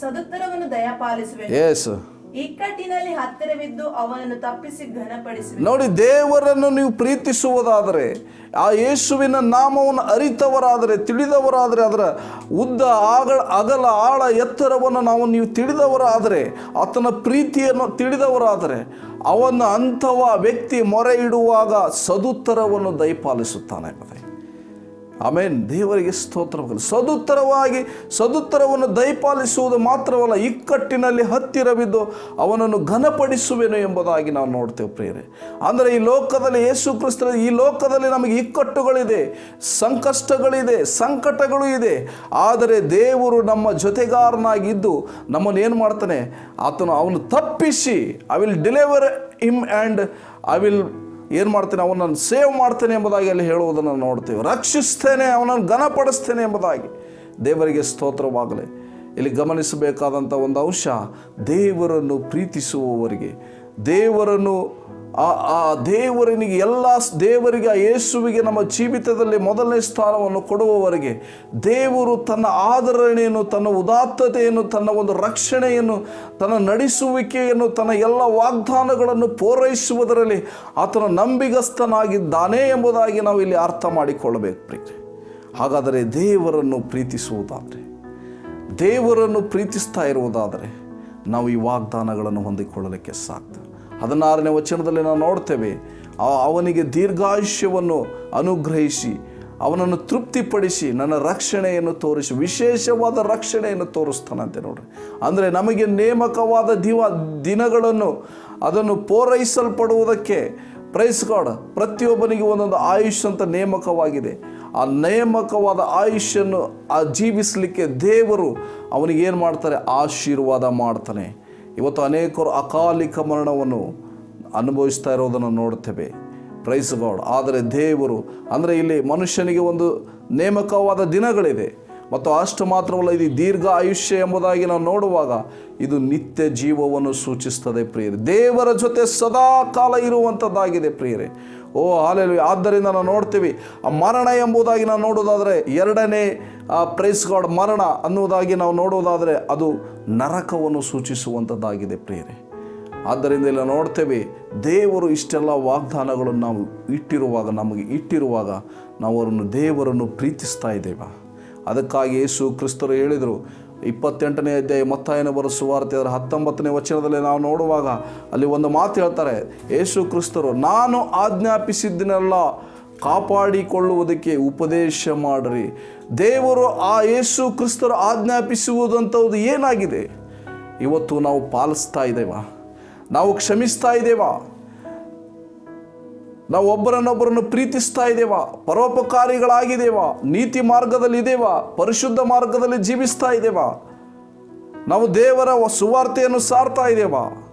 ಸದುತ್ತರವನ್ನು ದಯಪಾಲಿಸುವೆ ಎಸ್ ಇಕ್ಕಟ್ಟಿನಲ್ಲಿ ಹತ್ತಿರವಿದ್ದು ಅವನನ್ನು ತಪ್ಪಿಸಿ ಘನಪಡಿಸಿ ನೋಡಿ, ದೇವರನ್ನು ನೀವು ಪ್ರೀತಿಸುವುದಾದರೆ, ಆ ಯೇಸುವಿನ ನಾಮವನ್ನು ಅರಿತವರಾದರೆ, ತಿಳಿದವರಾದರೆ, ಅದರ ಉದ್ದ ಆಗಳ, ಅಗಲ, ಆಳ ಎತ್ತರವನ್ನು ನಾವು ನೀವು ತಿಳಿದವರಾದರೆ, ಆತನ ಪ್ರೀತಿಯನ್ನು ತಿಳಿದವರಾದರೆ, ಅವನ ಅಂಥವ ವ್ಯಕ್ತಿ ಮೊರೆ ಇಡುವಾಗ ಸದುತ್ತರವನ್ನು ದಯಪಾಲಿಸುತ್ತಾನೆ. ಆಮೇನ್. ದೇವರಿಗೆ ಸ್ತೋತ್ರವಾಗಲಿ ಸದುತ್ತರವಾಗಿ, ಸದುತ್ತರವನ್ನು ದಯಪಾಲಿಸುವುದು ಮಾತ್ರವಲ್ಲ, ಇಕ್ಕಟ್ಟಿನಲ್ಲಿ ಹತ್ತಿರವಿದ್ದು ಅವನನ್ನು ಘನಪಡಿಸುವೆನು ಎಂಬುದಾಗಿ ನಾವು ನೋಡ್ತೇವೆ ಪ್ರೇರೆ ಅಂದರೆ ಈ ಲೋಕದಲ್ಲಿ ಯೇಸು ಈ ಲೋಕದಲ್ಲಿ ನಮಗೆ ಇಕ್ಕಟ್ಟುಗಳಿದೆ, ಸಂಕಷ್ಟಗಳಿದೆ, ಸಂಕಟಗಳು ಇದೆ. ಆದರೆ ದೇವರು ನಮ್ಮ ಜೊತೆಗಾರನಾಗಿದ್ದು ನಮ್ಮನ್ನು ಏನು ಮಾಡ್ತಾನೆ? ಆತನು ಅವನು ತಪ್ಪಿಸಿ I will deliver him and I will ಏನು ಮಾಡ್ತೇನೆ, ಅವನನ್ನು ಸೇವ್ ಮಾಡ್ತೇನೆ ಎಂಬುದಾಗಿ ಅಲ್ಲಿ ಹೇಳುವುದನ್ನು ನೋಡ್ತೇವೆ. ರಕ್ಷಿಸ್ತೇನೆ, ಅವನನ್ನು ಘನಪಡಿಸ್ತೇನೆ ಎಂಬುದಾಗಿ ದೇವರಿಗೆ ಸ್ತೋತ್ರವಾಗಲಿ. ಇಲ್ಲಿ ಗಮನಿಸಬೇಕಾದಂಥ ಒಂದು ಅಂಶ, ದೇವರನ್ನು ಪ್ರೀತಿಸುವವರಿಗೆ, ದೇವರನ್ನು ಆ ಆ ದೇವರನಿಗೆ, ಎಲ್ಲ ದೇವರಿಗೆ, ಆ ಯೇಸುವಿಗೆ ನಮ್ಮ ಜೀವಿತದಲ್ಲಿ ಮೊದಲನೇ ಸ್ಥಾನವನ್ನು ಕೊಡುವವರೆಗೆ ದೇವರು ತನ್ನ ಆಧರಣೆಯನ್ನು ತನ್ನ ಉದಾತ್ತತೆಯನ್ನು, ತನ್ನ ಒಂದು ರಕ್ಷಣೆಯನ್ನು, ತನ್ನ ನಡೆಸುವಿಕೆಯನ್ನು, ತನ್ನ ಎಲ್ಲ ವಾಗ್ದಾನಗಳನ್ನು ಪೂರೈಸುವುದರಲ್ಲಿ ಆತನ ನಂಬಿಗಸ್ತನಾಗಿದ್ದಾನೆ ಎಂಬುದಾಗಿ ನಾವು ಇಲ್ಲಿ ಅರ್ಥ ಮಾಡಿಕೊಳ್ಳಬೇಕು ಪ್ರೀತಿ. ಹಾಗಾದರೆ ದೇವರನ್ನು ಪ್ರೀತಿಸುವುದಾದರೆ, ದೇವರನ್ನು ಪ್ರೀತಿಸ್ತಾ ಇರುವುದಾದರೆ ನಾವು ಈ ವಾಗ್ದಾನಗಳನ್ನು ಹೊಂದಿಕೊಳ್ಳಲಿಕ್ಕೆ ಸಾಧ್ಯ. ಹದಿನಾರನೇ ವಚನದಲ್ಲಿ ನಾವು ನೋಡ್ತೇವೆ ಅವನಿಗೆ ದೀರ್ಘಾಯುಷ್ಯವನ್ನು ಅನುಗ್ರಹಿಸಿ, ಅವನನ್ನು ತೃಪ್ತಿಪಡಿಸಿ, ನನ್ನ ರಕ್ಷಣೆಯನ್ನು ತೋರಿಸಿ, ವಿಶೇಷವಾದ ರಕ್ಷಣೆಯನ್ನು ತೋರಿಸ್ತಾನಂತೆ ನೋಡ್ರಿ. ಅಂದರೆ ನಮಗೆ ನೇಮಕವಾದ ದಿವ, ದಿನಗಳನ್ನು ಅದನ್ನು ಪೂರೈಸಲ್ಪಡುವುದಕ್ಕೆ ಪ್ರೈಸ್ ಗಾಡ್ ಪ್ರತಿಯೊಬ್ಬನಿಗೆ ಒಂದೊಂದು ಆಯುಷ್ ಅಂತ ನೇಮಕವಾಗಿದೆ. ಆ ನೇಮಕವಾದ ಆಯುಷ್ಯನ್ನು ಆ ಜೀವಿಸಲಿಕ್ಕೆ ದೇವರು ಅವನಿಗೆ ಏನು ಮಾಡ್ತಾರೆ? ಆಶೀರ್ವಾದ ಮಾಡ್ತಾನೆ. ಇವತ್ತು ಅನೇಕರು ಅಕಾಲಿಕ ಮರಣವನ್ನು ಅನುಭವಿಸ್ತಾ ಇರೋದನ್ನು ನೋಡ್ತೇವೆ ಪ್ರೈಸ್ ಗಾಡ್ ಆದರೆ ದೇವರು, ಅಂದರೆ ಇಲ್ಲಿ ಮನುಷ್ಯನಿಗೆ ಒಂದು ನೇಮಕವಾದ ದಿನಗಳಿದೆ. ಮತ್ತು ಅಷ್ಟು ಮಾತ್ರವಲ್ಲ, ಇದು ದೀರ್ಘ ಆಯುಷ್ಯ ಎಂಬುದಾಗಿ ನಾವು ನೋಡುವಾಗ ಇದು ನಿತ್ಯ ಜೀವವನ್ನು ಸೂಚಿಸ್ತದೆ ಪ್ರಿಯರೇ. ದೇವರ ಜೊತೆ ಸದಾ ಕಾಲ ಇರುವಂಥದ್ದಾಗಿದೆ ಪ್ರಿಯರೇ. ಓ ಹಾಲೆಲು ಆದ್ದರಿಂದ ನಾವು ನೋಡ್ತೀವಿ, ಆ ಮರಣ ಎಂಬುದಾಗಿ ನಾವು ನೋಡೋದಾದರೆ ಎರಡನೇ ಪ್ರೈಸ್ ಗಾಡ್ ಮರಣ ಅನ್ನುವುದಾಗಿ ನಾವು ನೋಡೋದಾದರೆ ಅದು ನರಕವನ್ನು ಸೂಚಿಸುವಂಥದ್ದಾಗಿದೆ ಪ್ರಿಯರೇ. ಆದ್ದರಿಂದ ಇಲ್ಲ ನೋಡ್ತೇವೆ, ದೇವರು ಇಷ್ಟೆಲ್ಲ ವಾಗ್ದಾನಗಳನ್ನು ನಾವು ಇಟ್ಟಿರುವಾಗ, ನಮಗೆ ಇಟ್ಟಿರುವಾಗ ನಾವು ಅವರನ್ನು ದೇವರನ್ನು ಪ್ರೀತಿಸ್ತಾ ಇದ್ದೇವೆ. ಅದಕ್ಕಾಗಿ ಯೇಸು ಕ್ರಿಸ್ತರು ಹೇಳಿದರು ಇಪ್ಪತ್ತೆಂಟನೇ ಅಧ್ಯಾಯ ಮತ್ತಾಯನ ಬರೋ ಸುವಾರ್ತೆ ಅದರ ಹತ್ತೊಂಬತ್ತನೇ ವಚನದಲ್ಲಿ ನಾವು ನೋಡುವಾಗ ಅಲ್ಲಿ ಒಂದು ಮಾತು ಹೇಳ್ತಾರೆ, ಯೇಸು ಕ್ರಿಸ್ತರು, ನಾನು ಆಜ್ಞಾಪಿಸಿದ್ದನ್ನೆಲ್ಲ ಕಾಪಾಡಿಕೊಳ್ಳುವುದಕ್ಕೆ ಉಪದೇಶ ಮಾಡಿರಿ. ದೇವರು ಆ ಯೇಸು ಕ್ರಿಸ್ತರು ಆಜ್ಞಾಪಿಸುವುದಂಥದ್ದು ಏನಾಗಿದೆ? ಇವತ್ತು ನಾವು ಪಾಲಿಸ್ತಾ ಇದ್ದೇವಾ? ನಾವು ಕ್ಷಮಿಸ್ತಾ ಇದ್ದೇವಾ? ನಾವು ಒಬ್ಬರನ್ನೊಬ್ಬರನ್ನು ಪ್ರೀತಿಸ್ತಾ ಇದ್ದೇವಾ? ಪರೋಪಕಾರಿಗಳಾಗಿದ್ದೇವಾ? ನೀತಿ ಮಾರ್ಗದಲ್ಲಿ ಇದ್ದೇವಾ? ಪರಿಶುದ್ಧ ಮಾರ್ಗದಲ್ಲಿ ಜೀವಿಸ್ತಾ ಇದ್ದೇವಾ? ನಾವು ದೇವರ ಸುವಾರ್ತೆಯನ್ನು ಸಾರ್ತಾ ಇದ್ದೇವಾ?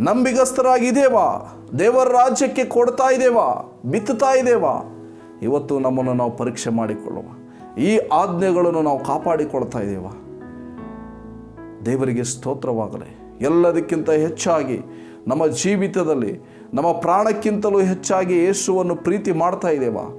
ನಂಬಿಗಸ್ತರಾಗಿದ್ದೇವಾ ದೇವರ ರಾಜ್ಯಕ್ಕೆ ಕೊಡ್ತಾ ಇದ್ದೇವಾ? ಬಿತ್ತುತ್ತಾ ಇದ್ದೇವಾ? ಇವತ್ತು ನಮ್ಮನ್ನು ನಾವು ಪರೀಕ್ಷೆ ಮಾಡಿಕೊಳ್ಳುವ. ಈ ಆಜ್ಞೆಗಳನ್ನು ನಾವು ಕಾಪಾಡಿಕೊಳ್ತಾ ಇದ್ದೇವಾ? ದೇವರಿಗೆ ಸ್ತೋತ್ರವಾಗಲಿ. ಎಲ್ಲದಕ್ಕಿಂತ ಹೆಚ್ಚಾಗಿ ನಮ್ಮ ಜೀವಿತದಲ್ಲಿ, ನಮ್ಮ ಪ್ರಾಣಕ್ಕಿಂತಲೂ ಹೆಚ್ಚಾಗಿ ಯೇಸುವನ್ನು ಪ್ರೀತಿ ಮಾಡ್ತಾ ಇದ್ದೇವಾ?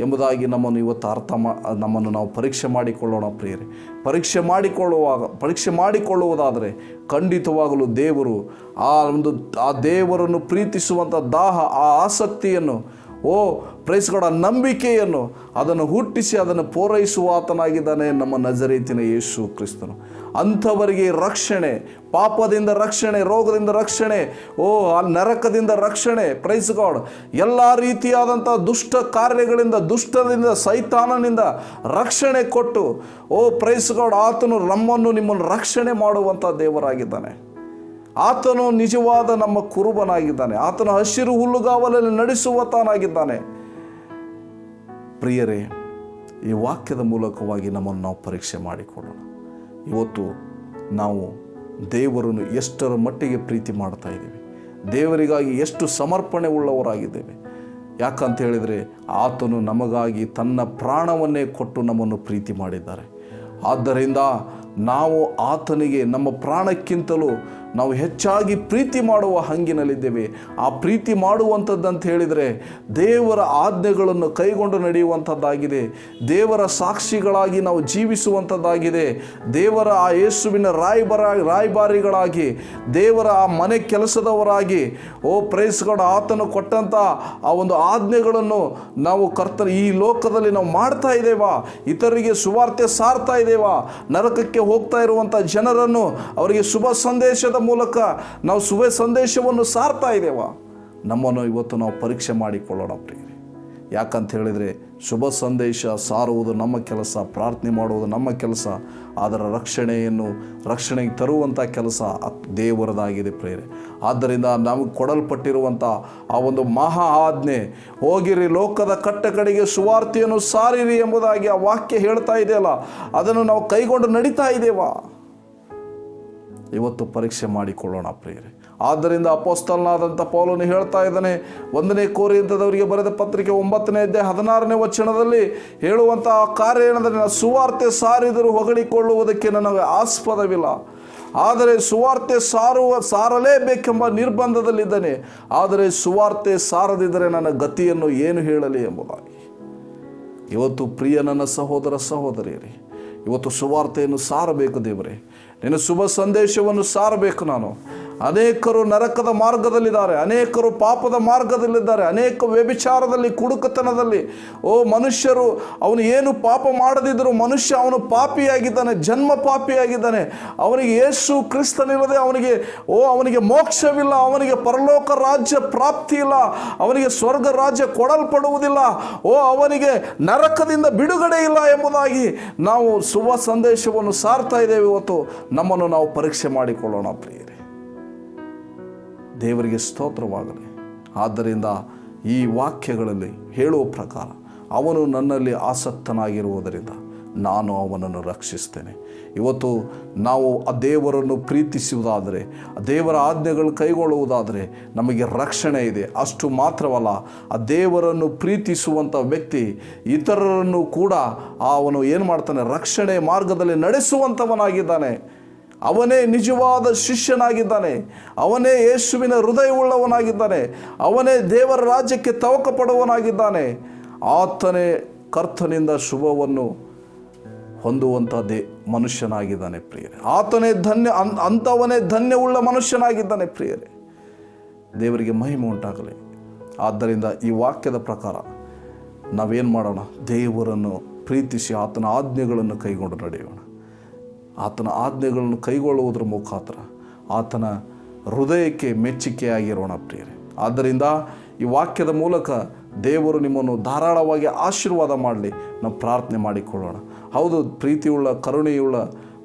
ಎಂಬುದಾಗಿ ನಮ್ಮನ್ನು ಇವತ್ತು ಅರ್ಥ ಮಾ, ನಮ್ಮನ್ನು ನಾವು ಪರೀಕ್ಷೆ ಮಾಡಿಕೊಳ್ಳೋಣ ಪ್ರಿಯರೇ. ಪರೀಕ್ಷೆ ಮಾಡಿಕೊಳ್ಳುವಾಗ, ಪರೀಕ್ಷೆ ಮಾಡಿಕೊಳ್ಳುವುದಾದರೆ ಖಂಡಿತವಾಗಲೂ ದೇವರು ಆ ಒಂದು, ಆ ದೇವರನ್ನು ಪ್ರೀತಿಸುವಂಥ ದಾಹ, ಆ ಆಸಕ್ತಿಯನ್ನು, ಓ ಪ್ರೈಸ್ಗಳ ನಂಬಿಕೆಯನ್ನು ಅದನ್ನು ಹುಟ್ಟಿಸಿ ಅದನ್ನು ಪೂರೈಸುವ ಆತನಾಗಿದ್ದಾನೆ ನಮ್ಮ ನಜರೀತಿನ ಯೇಸು ಕ್ರಿಸ್ತನು. ಅಂಥವರಿಗೆ ರಕ್ಷಣೆ, ಪಾಪದಿಂದ ರಕ್ಷಣೆ, ರೋಗದಿಂದ ರಕ್ಷಣೆ, ಓ, ಆ ನರಕದಿಂದ ರಕ್ಷಣೆ ಪ್ರೈಸ್ ಗಾಡ್ ಎಲ್ಲ ರೀತಿಯಾದಂಥ ದುಷ್ಟ ಕಾರ್ಯಗಳಿಂದ, ದುಷ್ಟದಿಂದ, ಸೈತಾನನಿಂದ ರಕ್ಷಣೆ ಕೊಟ್ಟು, ಓ ಪ್ರೈಸ್ ಗಾಡ್ ಆತನು ನಮ್ಮನ್ನು ನಿಮ್ಮನ್ನು ರಕ್ಷಣೆ ಮಾಡುವಂಥ ದೇವರಾಗಿದ್ದಾನೆ. ಆತನು ನಿಜವಾದ ನಮ್ಮ ಕುರುಬನಾಗಿದ್ದಾನೆ. ಆತನು ಹಸಿರು ಹುಲ್ಲುಗಾವಲಲ್ಲಿ ನಡೆಸುವತಾನಾಗಿದ್ದಾನೆ ಪ್ರಿಯರೇ, ಈ ವಾಕ್ಯದ ಮೂಲಕವಾಗಿ ನಮ್ಮನ್ನು ನಾವು ಪರೀಕ್ಷೆ ಮಾಡಿಕೊಳ್ಳೋಣ. ಇವತ್ತು ನಾವು ದೇವರನ್ನು ಎಷ್ಟರ ಮಟ್ಟಿಗೆ ಪ್ರೀತಿ ಮಾಡ್ತಾ ಇದ್ದೀವಿ. ದೇವರಿಗಾಗಿ ಎಷ್ಟು ಸಮರ್ಪಣೆ ಉಳ್ಳವರಾಗಿದ್ದೇವೆ. ಯಾಕಂತ ಹೇಳಿದರೆ ಆತನು ನಮಗಾಗಿ ತನ್ನ ಪ್ರಾಣವನ್ನೇ ಕೊಟ್ಟು ನಮ್ಮನ್ನು ಪ್ರೀತಿ ಮಾಡಿದ್ದಾರೆ. ಆದ್ದರಿಂದ ನಾವು ಆತನಿಗೆ ನಮ್ಮ ಪ್ರಾಣಕ್ಕಿಂತಲೂ ನಾವು ಹೆಚ್ಚಾಗಿ ಪ್ರೀತಿ ಮಾಡುವ ಹಂಗಿನಲ್ಲಿದ್ದೇವೆ. ಆ ಪ್ರೀತಿ ಮಾಡುವಂಥದ್ದಂತ ಹೇಳಿದರೆ ದೇವರ ಆಜ್ಞೆಗಳನ್ನು ಕೈಗೊಂಡು ನಡೆಯುವಂಥದ್ದಾಗಿದೆ. ದೇವರ ಸಾಕ್ಷಿಗಳಾಗಿ ನಾವು ಜೀವಿಸುವಂಥದ್ದಾಗಿದೆ. ದೇವರ ಆ ಯೇಸುವಿನ ರಾಯಬರ ರಾಯಭಾರಿಗಳಾಗಿ, ದೇವರ ಆ ಮನೆ ಕೆಲಸದವರಾಗಿ, ಓ ಪ್ರೈಸ್ಗಳು ಆತನು ಕೊಟ್ಟಂಥ ಆ ಒಂದು ಆಜ್ಞೆಗಳನ್ನು ನಾವು ಕರ್ತ ಈ ಲೋಕದಲ್ಲಿ ನಾವು ಮಾಡ್ತಾ ಇದ್ದೇವಾ? ಇತರರಿಗೆ ಸುವಾರ್ತೆ ಸಾರ್ತಾ ಇದ್ದೇವಾ? ನರಕಕ್ಕೆ ಹೋಗ್ತಾ ಇರುವಂಥ ಜನರನ್ನು ಅವರಿಗೆ ಶುಭ ಸಂದೇಶದ ಮೂಲಕ ನಾವು ಸುವೆ ಸಂದೇಶವನ್ನು ಸಾರ್ತಾ ಇದ್ದೇವ? ನಮ್ಮನ್ನು ಇವತ್ತು ನಾವು ಪರೀಕ್ಷೆ ಮಾಡಿಕೊಳ್ಳೋಣ ಪ್ರಿಯರಿ. ಯಾಕಂತ ಹೇಳಿದರೆ ಶುಭ ಸಂದೇಶ ಸಾರುವುದು ನಮ್ಮ ಕೆಲಸ, ಪ್ರಾರ್ಥನೆ ಮಾಡುವುದು ನಮ್ಮ ಕೆಲಸ, ಅದರ ರಕ್ಷಣೆಯನ್ನು ರಕ್ಷಣೆಗೆ ತರುವಂಥ ಕೆಲಸ ದೇವರದಾಗಿದೆ ಪ್ರೇರೆ ಆದ್ದರಿಂದ ನಮಗೆ ಕೊಡಲ್ಪಟ್ಟಿರುವಂಥ ಆ ಒಂದು ಮಹಾ ಆಜ್ಞೆ, ಹೋಗಿರಿ ಲೋಕದ ಕಟ್ಟ ಕಡೆಗೆ ಸುವಾರ್ತೆಯನ್ನು ಸಾರಿರಿ ಎಂಬುದಾಗಿ ಆ ವಾಕ್ಯ ಹೇಳ್ತಾ ಇದೆಯಲ್ಲ, ಅದನ್ನು ನಾವು ಕೈಗೊಂಡು ನಡೀತಾ ಇದ್ದೇವಾ ಇವತ್ತು ಪರೀಕ್ಷೆ ಮಾಡಿಕೊಳ್ಳೋಣ ಪ್ರಿಯರೇ. ಆದ್ದರಿಂದ ಅಪೋಸ್ತಲನಾದಂಥ ಪೌಲನು ಹೇಳ್ತಾ ಇದ್ದಾನೆ, ಒಂದನೇ ಕೋರಿ ಅಂತದವರಿಗೆ ಬರೆದ ಪತ್ರಿಕೆ ಒಂಬತ್ತನೇ ಅಧ್ಯಾಯ ಹದಿನಾರನೇ ವಚನದಲ್ಲಿ ಹೇಳುವಂತಹ ಕಾರ್ಯ ಏನಂದರೆ ಸುವಾರ್ತೆ ಸಾರಿದರೂ ಹೊಗಳಿಕೊಳ್ಳುವುದಕ್ಕೆ ನನಗೆ ಆಸ್ಪದವಿಲ್ಲ, ಆದರೆ ಸುವಾರ್ತೆ ಸಾರುವ, ಸಾರಲೇಬೇಕೆಂಬ ನಿರ್ಬಂಧದಲ್ಲಿದ್ದಾನೆ, ಆದರೆ ಸುವಾರ್ತೆ ಸಾರದಿದ್ದರೆ ನನ್ನ ಗತಿಯನ್ನು ಏನು ಹೇಳಲಿ ಎಂಬುದಾಗಿ. ಇವತ್ತು ಪ್ರಿಯ ನನ್ನ ಸಹೋದರ ಸಹೋದರಿಯರೇ, ಇವತ್ತು ಸುವಾರ್ತೆಯನ್ನು ಸಾರಬೇಕು ದೇವರೇ ನಿನ್ನ ಶುಭ ಸಂದೇಶವನ್ನು ಸಾರಬೇಕು ನಾನು. ಅನೇಕರು ನರಕದ ಮಾರ್ಗದಲ್ಲಿದ್ದಾರೆ, ಅನೇಕರು ಪಾಪದ ಮಾರ್ಗದಲ್ಲಿದ್ದಾರೆ, ಅನೇಕ ವ್ಯಭಿಚಾರದಲ್ಲಿ, ಕುಡುಕತನದಲ್ಲಿ. ಓ ಮನುಷ್ಯರು, ಅವನು ಏನು ಪಾಪ ಮಾಡದಿದ್ದರೂ ಮನುಷ್ಯ ಅವನು ಪಾಪಿಯಾಗಿದ್ದಾನೆ, ಜನ್ಮ ಪಾಪಿಯಾಗಿದ್ದಾನೆ. ಅವನಿಗೆ ಯೇಸು ಕ್ರಿಸ್ತನಿಲ್ಲದೆ ಅವನಿಗೆ, ಓ ಅವನಿಗೆ ಮೋಕ್ಷವಿಲ್ಲ, ಅವನಿಗೆ ಪರಲೋಕ ರಾಜ್ಯ ಪ್ರಾಪ್ತಿ ಇಲ್ಲ, ಅವನಿಗೆ ಸ್ವರ್ಗ ರಾಜ್ಯ ಕೊಡಲ್ಪಡುವುದಿಲ್ಲ. ಓ ಅವನಿಗೆ ನರಕದಿಂದ ಬಿಡುಗಡೆ ಇಲ್ಲ ಎಂಬುದಾಗಿ ನಾವು ಶುಭ ಸಂದೇಶವನ್ನು ಸಾರ್ತಾ ಇದ್ದೇವೆ ಇವತ್ತು. ನಮ್ಮನ್ನು ನಾವು ಪರೀಕ್ಷೆ ಮಾಡಿಕೊಳ್ಳೋಣ ಪ್ರಿಯರೇ. ದೇವರಿಗೆ ಸ್ತೋತ್ರವಾಗಲಿ. ಆದ್ದರಿಂದ ಈ ವಾಕ್ಯಗಳಲ್ಲಿ ಹೇಳುವ ಪ್ರಕಾರ ಅವನು ನನ್ನಲ್ಲಿ ಆಸಕ್ತನಾಗಿರುವುದರಿಂದ ನಾನು ಅವನನ್ನು ರಕ್ಷಿಸ್ತೇನೆ ಇವತ್ತು ನಾವು ಆ ದೇವರನ್ನು ಪ್ರೀತಿಸುವುದಾದರೆ ದೇವರ ಆಜ್ಞೆಗಳು ಕೈಗೊಳ್ಳುವುದಾದರೆ ನಮಗೆ ರಕ್ಷಣೆ ಇದೆ. ಅಷ್ಟು ಮಾತ್ರವಲ್ಲ, ಆ ದೇವರನ್ನು ಪ್ರೀತಿಸುವಂಥ ವ್ಯಕ್ತಿ ಇತರರನ್ನು ಕೂಡ ಅವನು ಏನು ಮಾಡ್ತಾನೆ, ರಕ್ಷಣೆ ಮಾರ್ಗದಲ್ಲಿ ನಡೆಸುವಂಥವನಾಗಿದ್ದಾನೆ. ಅವನೇ ನಿಜವಾದ ಶಿಷ್ಯನಾಗಿದ್ದಾನೆ. ಅವನೇ ಯೇಸುವಿನ ಹೃದಯವುಳ್ಳವನಾಗಿದ್ದಾನೆ. ಅವನೇ ದೇವರ ರಾಜ್ಯಕ್ಕೆ ತವಕ ಪಡುವವನಾಗಿದ್ದಾನೆ ಆತನೇ ಕರ್ತನಿಂದ ಶುಭವನ್ನು ಹೊಂದುವಂಥ ದೇ ಮನುಷ್ಯನಾಗಿದ್ದಾನೆ ಪ್ರಿಯರೇ. ಆತನೇ ಧನ್ಯ ಅಂಥವನೇ ಧನ್ಯವುಳ್ಳ ಮನುಷ್ಯನಾಗಿದ್ದಾನೆ ಪ್ರಿಯರೇ. ದೇವರಿಗೆ ಮಹಿಮೆ ಉಂಟಾಗಲಿ. ಆದ್ದರಿಂದ ಈ ವಾಕ್ಯದ ಪ್ರಕಾರ ನಾವೇನು ಮಾಡೋಣ? ದೇವರನ್ನು ಪ್ರೀತಿಸಿ ಆತನ ಆಜ್ಞೆಗಳನ್ನು ಕೈಗೊಂಡು ನಡೆಯೋಣ. ಆತನ ಆಜ್ಞೆಗಳನ್ನು ಕೈಗೊಳ್ಳುವುದರ ಮುಖಾಂತರ ಆತನ ಹೃದಯಕ್ಕೆ ಮೆಚ್ಚುಗೆಯಾಗಿರೋಣ ಪ್ರಿಯರೇ. ಆದ್ದರಿಂದ ಈ ವಾಕ್ಯದ ಮೂಲಕ ದೇವರು ನಿಮ್ಮನ್ನು ಧಾರಾಳವಾಗಿ ಆಶೀರ್ವಾದ ಮಾಡಲಿ. ನಾವು ಪ್ರಾರ್ಥನೆ ಮಾಡಿಕೊಳ್ಳೋಣ. ಹೌದು, ಪ್ರೀತಿಯುಳ್ಳ, ಕರುಣೆಯುಳ್ಳ,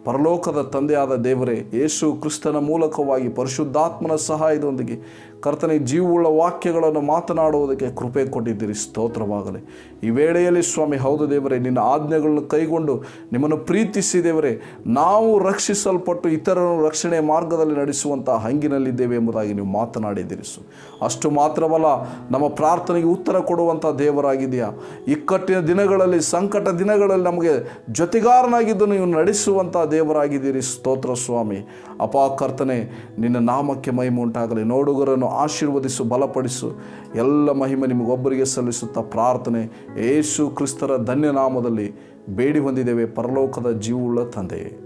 ಪರಲೋಕದ ತಂದೆಯಾದ ದೇವರೇ, ಯೇಸು ಕ್ರಿಸ್ತನ ಮೂಲಕವಾಗಿ ಪರಿಶುದ್ಧಾತ್ಮನ ಸಹಾಯದೊಂದಿಗೆ ಕರ್ತನಿಗೆ ಜೀವವುಳ್ಳ ವಾಕ್ಯಗಳನ್ನು ಮಾತನಾಡುವುದಕ್ಕೆ ಕೃಪೆ ಕೊಟ್ಟಿದ್ದೀರಿ, ಸ್ತೋತ್ರವಾಗಲಿ. ಈ ವೇಳೆಯಲ್ಲಿ ಸ್ವಾಮಿ, ಹೌದು ದೇವರೇ, ನಿನ್ನ ಆಜ್ಞೆಗಳನ್ನು ಕೈಗೊಂಡು ನಿಮ್ಮನ್ನು ಪ್ರೀತಿಸಿ ದೇವರೇ, ನಾವು ರಕ್ಷಿಸಲ್ಪಟ್ಟು ಇತರರನ್ನು ರಕ್ಷಣೆ ಮಾರ್ಗದಲ್ಲಿ ನಡೆಸುವಂಥ ಹಂಗಿನಲ್ಲಿದ್ದೇವೆ ಎಂಬುದಾಗಿ ನೀವು ಮಾತನಾಡಿದ್ದೀರಿ, ಸು. ಅಷ್ಟು ಮಾತ್ರವಲ್ಲ, ನಮ್ಮ ಪ್ರಾರ್ಥನೆಗೆ ಉತ್ತರ ಕೊಡುವಂಥ ದೇವರಾಗಿದೆಯಾ ಇಕ್ಕಟ್ಟಿನ ದಿನಗಳಲ್ಲಿ, ಸಂಕಟ ದಿನಗಳಲ್ಲಿ ನಮಗೆ ಜೊತೆಗಾರನಾಗಿದ್ದು ನೀವು ನಡೆಸುವಂಥ ದೇವರಾಗಿದ್ದೀರಿ, ಸ್ತೋತ್ರ ಸ್ವಾಮಿ. ಅಪಾಕರ್ತನೆ ನಿನ್ನ ನಾಮಕ್ಕೆ ಮೈಮುಂಟಾಗಲಿ ನೋಡುಗರನ್ನು ಆಶೀರ್ವದಿಸು, ಬಲಪಡಿಸು. ಎಲ್ಲ ಮಹಿಮೆ ನಿಮಗೊಬ್ಬರಿಗೆ ಸಲ್ಲಿಸುತ್ತಾ ಪ್ರಾರ್ಥನೆ. ಯೇಸು ಕ್ರಿಸ್ತರ ಧನ್ಯನಾಮದಲ್ಲಿ ಬೇಡಿ ಹೊಂದಿದ್ದೇವೆ ಪರಲೋಕದ ಜೀವವುಳ್ಳ ತಂದೆಯೇ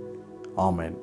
ಆಮೇನ್.